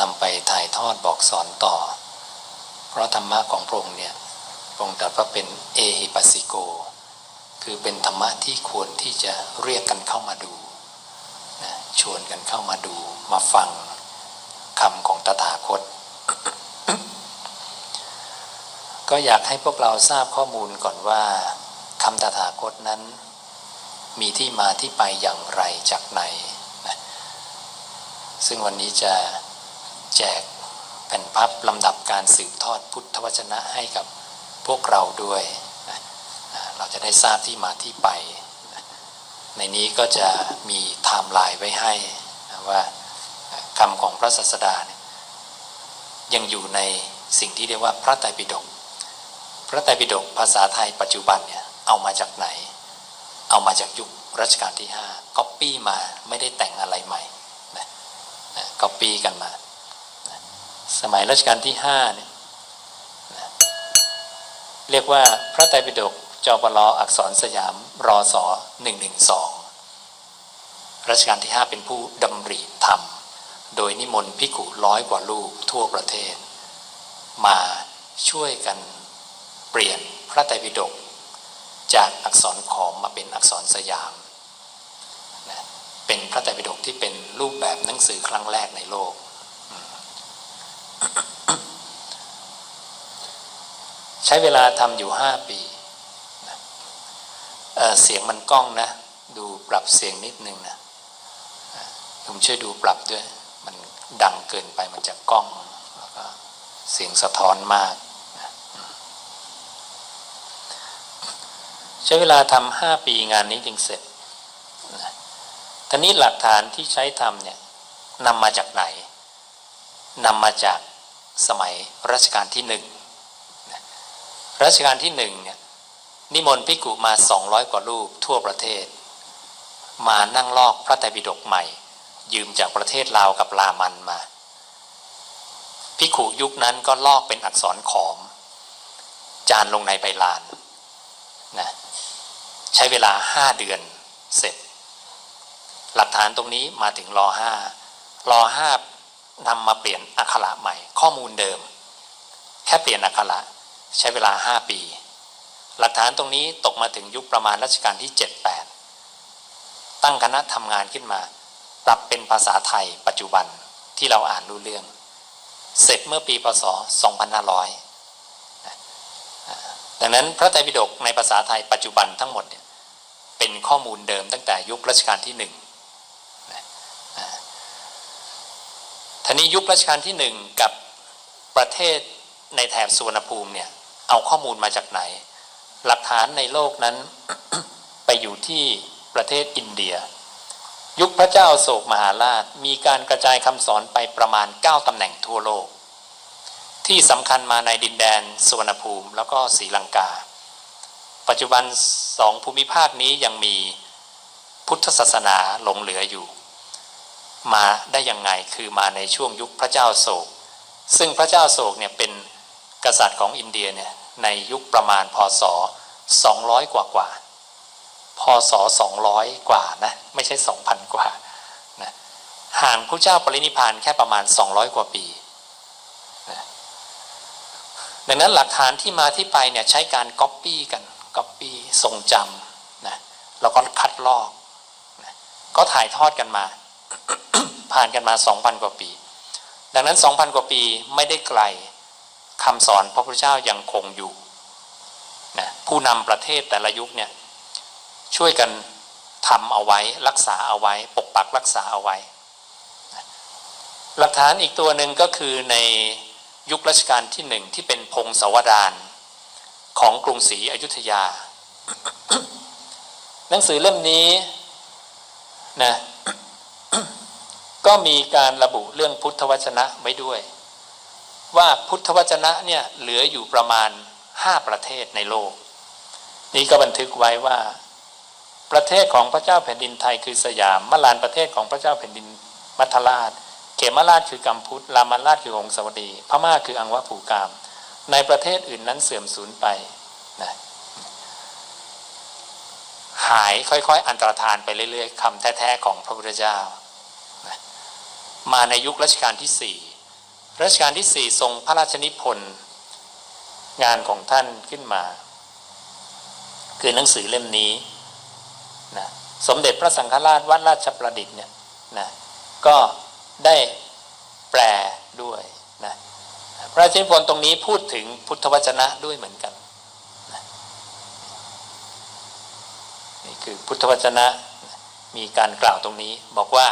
นำไปถ่ายทอดบอกสอนต่อ เพราะธรรมะของพระองค์เนี่ยพระองค์ตรัสว่าเป็นเอหิปัสสิโก คือเป็นธรรมะที่ควรที่จะเรียกกันเข้ามาดูนะชวนกันเข้ามาดูมาฟังคำของตถาคต ก็อยากให้พวกเราทราบข้อมูลก่อนว่าคำตถาคตนั้น มีที่มาที่ไปอย่างไรจากไหนนะซึ่งวันนี้จะ แจกแผ่นพับลำดับการสืบทอดพุทธวจนะให้กับพวกเราด้วยนะเราจะได้ทราบที่มาที่ไปนะในนี้ก็จะมีไทม์ไลน์ไว้ให้นะว่าคำของพระศาสดาเนี่ยยังอยู่ในสิ่งที่เรียกว่าพระไตรปิฎกพระไตรปิฎกภาษาไทยปัจจุบันเนี่ยเอามาจากไหน เอามาจากยุครัชกาลที่5ก๊อปปี้มาไม่ได้แต่งอะไรใหม่นะก๊อปปี้กันมา สมัยรัชกาลที่5เนี่ยเรียกว่าพระไตรปิฎกจปลอักษรสยามรอสอ112รัชกาลที่5เป็นผู้ดำริธรรม โดยนิมนต์ภิกุร้อยกว่าลูกทั่วประเทศ มาช่วยกันเปลี่ยนพระไตรปิฎกจากอักษรขอมมาเป็นอักษรสยามเป็นพระไตรปิฎกที่เป็นรูปแบบหนังสือครั้งแรกในโลก ใช้เวลาทำอยู่ห้าปีเเสียงมันกล้องนะ ดูปรับเสียงนิดนึงนะผมช่วยดูปรับด้วย มันดังเกินไปมันจะกล้องแล้วก็เสียงสะท้อนมาก ใช้เวลาทำห้าปีงานนี้จึงเสร็จทีนี้หลักฐานที่ใช้ทำเนี่ยนำมาจากไหนนำมาจาก สมัยรัชกาลที่หนึ่งรัชกาลที่หนึ่งเนี่ยนิมนต์ภิกุมา 200 กว่ารูปทั่วประเทศ มานั่งลอกพระไตรปิฎกใหม่ ยืมจากประเทศลาวกับลามันมาภิกุยุคนั้นก็ลอกเป็นอักษรขอม จานลงในใบลานนะใช้เวลาห้าเดือนเสร็จ หลักฐานตรงนี้มาถึงรอห้ารอห้า นำมาเปลี่ยนอักขระใหม่ ข้อมูลเดิม แค่เปลี่ยนอักขระใช้เวลา 5 ปี หลักฐานตรงนี้ตกมาถึงยุคประมาณรัชกาลที่ 78 ตั้งคณะทำงานขึ้นมา ปรับเป็นภาษาไทยปัจจุบันที่เราอ่านรู้เรื่อง เสร็จเมื่อปีพศ 2500 ดังนั้นพระไตรปิฎกในภาษาไทยปัจจุบันทั้งหมดเป็นข้อมูลเดิมตั้งแต่ยุครัชกาลที่ 1 ทีนี้ยุครัชกาลที่หนึ่งกับประเทศในแถบสุวรรณภูมิเนี่ยเอาข้อมูลมาจากไหน หลักฐานในโลกนั้น ไปอยู่ที่ประเทศอินเดีย ยุคพระเจ้าโศกมหาราชมีการกระจายคำสอนไปประมาณ 9ตำแหน่งทั่วโลก ที่สำคัญมาในดินแดนสุวรรณภูมิ แล้วก็ศรีลังกา ปัจจุบันสองภูมิภาคนี้ยังมีพุทธศาสนาหลงเหลืออยู่ มาได้ยังไงคือมาในช่วงยุคพระเจ้าโศก ซึ่งพระเจ้าโศกเนี่ยเป็นกษัตริย์ของอินเดียเนี่ยในยุคประมาณพศ 200 กว่ากว่าพศ 200 กว่านะไม่ใช่ 2,000 กว่านะห่างพระเจ้าปรินิพานแค่ประมาณ 200 กว่าปีดังนั้นหลักฐานที่มาที่ไปเนี่ยใช้การก๊อปปี้กันก๊อปปี้ทรงจำนะแล้วก็คัดลอกนะก็ถ่ายทอดกันมา ผ่านกันมา 2,000 กว่าปี ดังนั้น 2,000 กว่าปีไม่ได้ไกลคำสอนพระพุทธเจ้ายังคงอยู่นะผู้นำประเทศแต่ละยุคเนี่ยช่วยกันทำเอาไว้รักษาเอาไว้ ปกปักรักษาเอาไว้ หลักฐานอีกตัวหนึ่งก็คือในยุครัชกาลที่หนึ่งที่เป็นพงศาวดารของกรุงศรีอยุธยา หนังสือเล่มนี้นะ ก็มีการระบุเรื่องพุทธวจนะไว้ด้วย ว่าพุทธวจนะเนี่ยเหลืออยู่ประมาณห้าประเทศในโลก นี่ก็บันทึกไว้ว่า ประเทศของพระเจ้าแผ่นดินไทยคือสยามมลานประเทศของพระเจ้าแผ่นดินมัทราช เขมราชคือกัมพุทรามาราชคือหงสาวดี พม่าคืออังวะผูกาม ในประเทศอื่นนั้นเสื่อมสูญไปนะหายค่อยๆ อันตรธานไปเรื่อยๆคำแท้ๆของพระพุทธเจ้า มาในยุครัชกาลที่สี่รัชกาลที่สี่ทรงพระราชนิพนธ์งานของท่านขึ้นมา คือหนังสือเล่มนี้นะสมเด็จพระสังฆราชวัดราชประดิษฐ์เนี่ยนะก็ได้แปลด้วยนะพระราชนิพนธ์ตรงนี้พูดถึงพุทธวจนะด้วยเหมือนกันนะนี่คือพุทธวจนะมีการกล่าวตรงนี้บอกว่า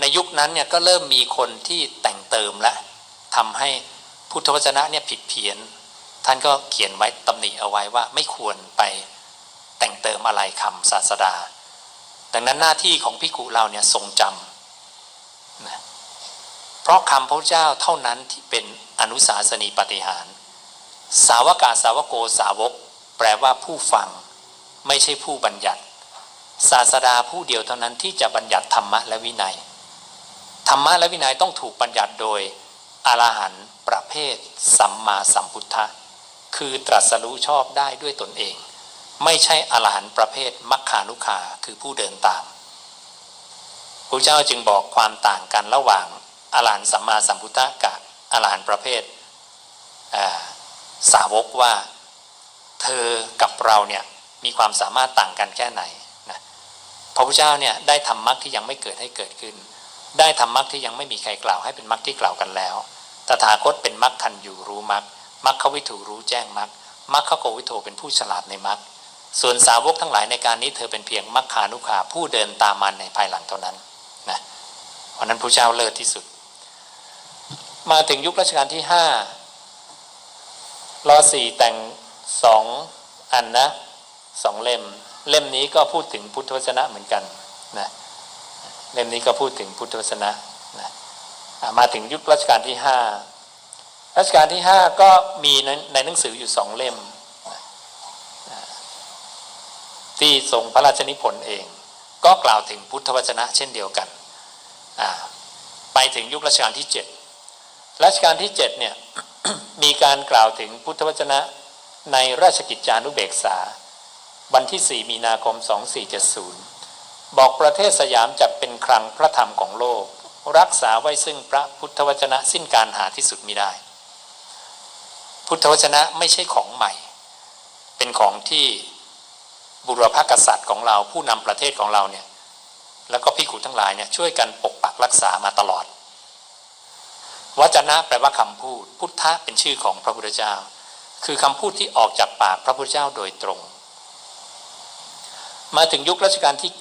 ในยุคนั้นเนี่ยก็เริ่มมีคนที่แต่งเติมและทำให้พุทธวจนะเนี่ยผิดเพี้ยน ท่านก็เขียนไว้ตำหนิเอาไว้ว่าไม่ควรไปแต่งเติมอะไรคำศาสดา ดังนั้นหน้าที่ของพิกุเราเนี่ยทรงจำนะเพราะคำพระเจ้าเท่านั้นที่เป็นอนุสาสนีปฏิหาร สาวกาสาวโกสาวก แปลว่าผู้ฟัง ไม่ใช่ผู้บัญญัติ ศาสดาผู้เดียวเท่านั้นที่จะบัญญัติธรรมะและวินัย ธรรมะและวินัยต้องถูกบัญญัติโดยอรหันต์ประเภท สัมมาสัมพุทธะคือตรัสรู้ชอบได้ด้วยตนเอง ไม่ใช่อรหันต์ประเภทมัคคานุคาคือผู้เดินตามพระเจ้าจึงบอกความต่างกันระหว่างอรหันต์สัมมาสัมพุทธะกับอรหันต์ประเภทสาวกว่า เธอกับเราเนี่ยมีความสามารถต่างกันแค่ไหนนะพระพุทธเจ้าเนี่ยได้ทำมรรคที่ยังไม่เกิดให้เกิดขึ้น ได้ทำมรรคที่ยังไม่มีใครกล่าวให้เป็นมรรคที่กล่าวกันแล้ว ตถาคตเป็นมรรคทันอยู่รู้มรรคมรรควิถูรู้แจ้งมรรคมรรคโกวิโทเป็นผู้ฉลาดในมรรคส่วนสาวกทั้งหลายในการนี้เธอเป็นเพียงมรรคานุขาผู้เดินตามมันในภายหลังเท่านั้นนะเพราะนั้นพระเจ้าเลิศที่สุด มาถึงยุครัชกาลที่ห้ารอสี่แต่งสองอันนะสองเล่ม เล่มนี้ก็พูดถึงพุทธวจนะเหมือนกันนะ เล่มนี้ก็พูดถึงพุทธวจนะนะมาถึงยุครัชกาลที่ห้ารัชกาลที่ห้าก็มีในในหนังสืออยู่สองเล่ม ที่ทรงพระราชนิพนธ์เอง ก็กล่าวถึงพุทธวจนะเช่นเดียวกัน ไปถึงยุครัชกาลที่เจ็ดรัชกาลที่เจ็ดเนี่ย มีการกล่าวถึงพุทธวจนะในราชกิจจานุเบกษา วันที่ 4 มีนาคม 2470 บอกประเทศสยามจะเป็นครังพระธรรมของโลก รักษาไว้ซึ่งพระพุทธวจนะสิ้นการหาที่สุดมิได้ พุทธวจนะไม่ใช่ของใหม่ เป็นของที่บุรพกษัตริย์ของเราผู้นำประเทศของเราเนี่ยแล้วก็พิขุทั้งหลายเนี่ยช่วยกันปกปักรักษามาตลอด วจนะแปลว่าคำพูด พุทธะเป็นชื่อของพระพุทธเจ้า คือคำพูดที่ออกจากปากพระพุทธเจ้าโดยตรง มาถึงยุครัชกาลที่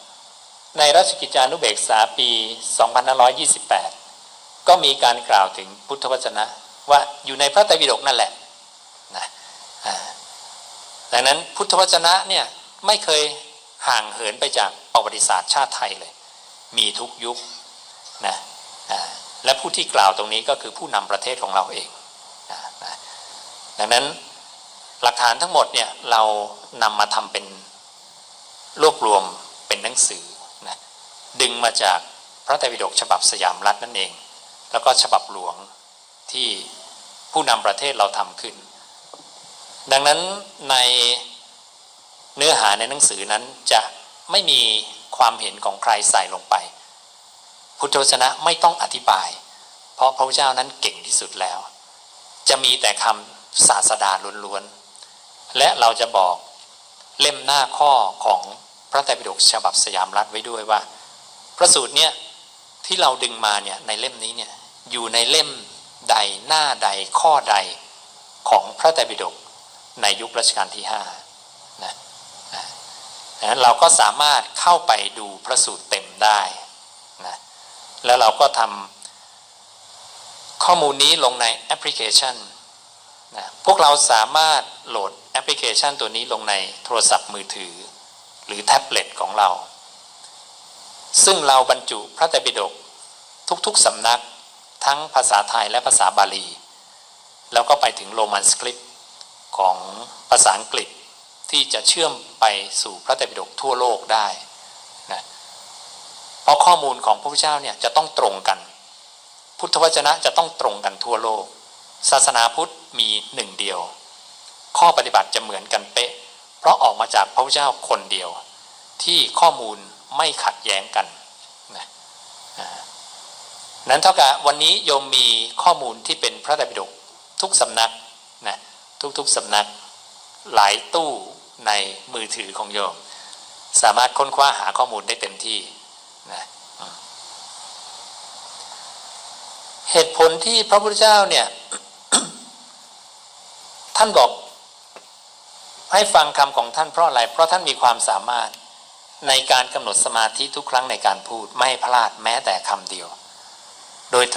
9 ในราชกิจจานุเบกษาปี 2528 ก็มีการกล่าวถึงพุทธวจนะ ว่าอยู่ในพระไตรปิฎกนั่นแหละนะดังนั้นพุทธวจนะเนี่ยไม่เคยห่างเหินไปจากประวัติศาสตร์ชาติไทยเลย มีทุกยุคนะและผู้ที่กล่าวตรงนี้ก็คือผู้นำประเทศของเราเองนะดังนั้นหลักฐานทั้งหมดเนี่ยเรานำมาทำเป็น รวบรวมเป็นหนังสือนะดึงมาจากพระไตรปิฎกฉบับสยามรัฐนั่นเอง แล้วก็ฉบับหลวงที่ผู้นำประเทศเราทำขึ้น ดังนั้นในเนื้อหาในหนังสือนั้นจะไม่มีความเห็นของใครใส่ลงไป พุทธวจนะไม่ต้องอธิบาย เพราะพระพุทธเจ้านั้นเก่งที่สุดแล้ว จะมีแต่คำศาสดาล้วนๆและเราจะบอกเล่มหน้าข้อของ ระไตรปิฎกฉบับสยามรัฐไว้ด้วยว่า พระสูตรเนี่ยที่เราดึงมาเนี่ยในเล่มนี้เนี่ยอยู่ในเล่มใดหน้าใดข้อใดของพระไตรปิฎกในยุครัชกาลที่ห้านะนะเราก็สามารถเข้าไปดูพระสูตรเต็มได้นะแล้วเราก็ทำข้อมูลนี้ลงในแอปพลิเคชันนะพวกเราสามารถโหลดแอปพลิเคชันตัวนี้ลงในโทรศัพท์มือถือ หรือแท็บเล็ตของเรา ซึ่งเราบรรจุพระไตรปิฎกทุกๆสำนักทั้งภาษาไทยและภาษาบาลี แล้วก็ไปถึงโรมันสคริปต์ของภาษาอังกฤษที่จะเชื่อมไปสู่พระไตรปิฎกทั่วโลกได้นะเพราะข้อมูลของพระพุทธเจ้าเนี่ยจะต้องตรงกัน พุทธวจนะจะต้องตรงกันทั่วโลก ศาสนาพุทธมีหนึ่งเดียว ข้อปฏิบัติจะเหมือนกันเป๊ะ เพราะออกมาจากพระพุทธเจ้าคนเดียว ที่ข้อมูลไม่ขัดแย้งกันนะนั้นเท่ากับวันนี้โยมมีข้อมูลที่เป็นพระไตรปิฎกทุกสำนักนะทุกๆสำนักหลายตู้ในมือถือของโยม สามารถค้นคว้าหาข้อมูลได้เต็มที่นะเหตุผลที่พระพุทธเจ้าเนี่ย ท่านบอก ให้ฟังคำของท่านเพราะอะไร เพราะท่านมีความสามารถในการกำหนดสมาธิทุกครั้งในการพูดไม่พลาดแม้แต่คำเดียว โดย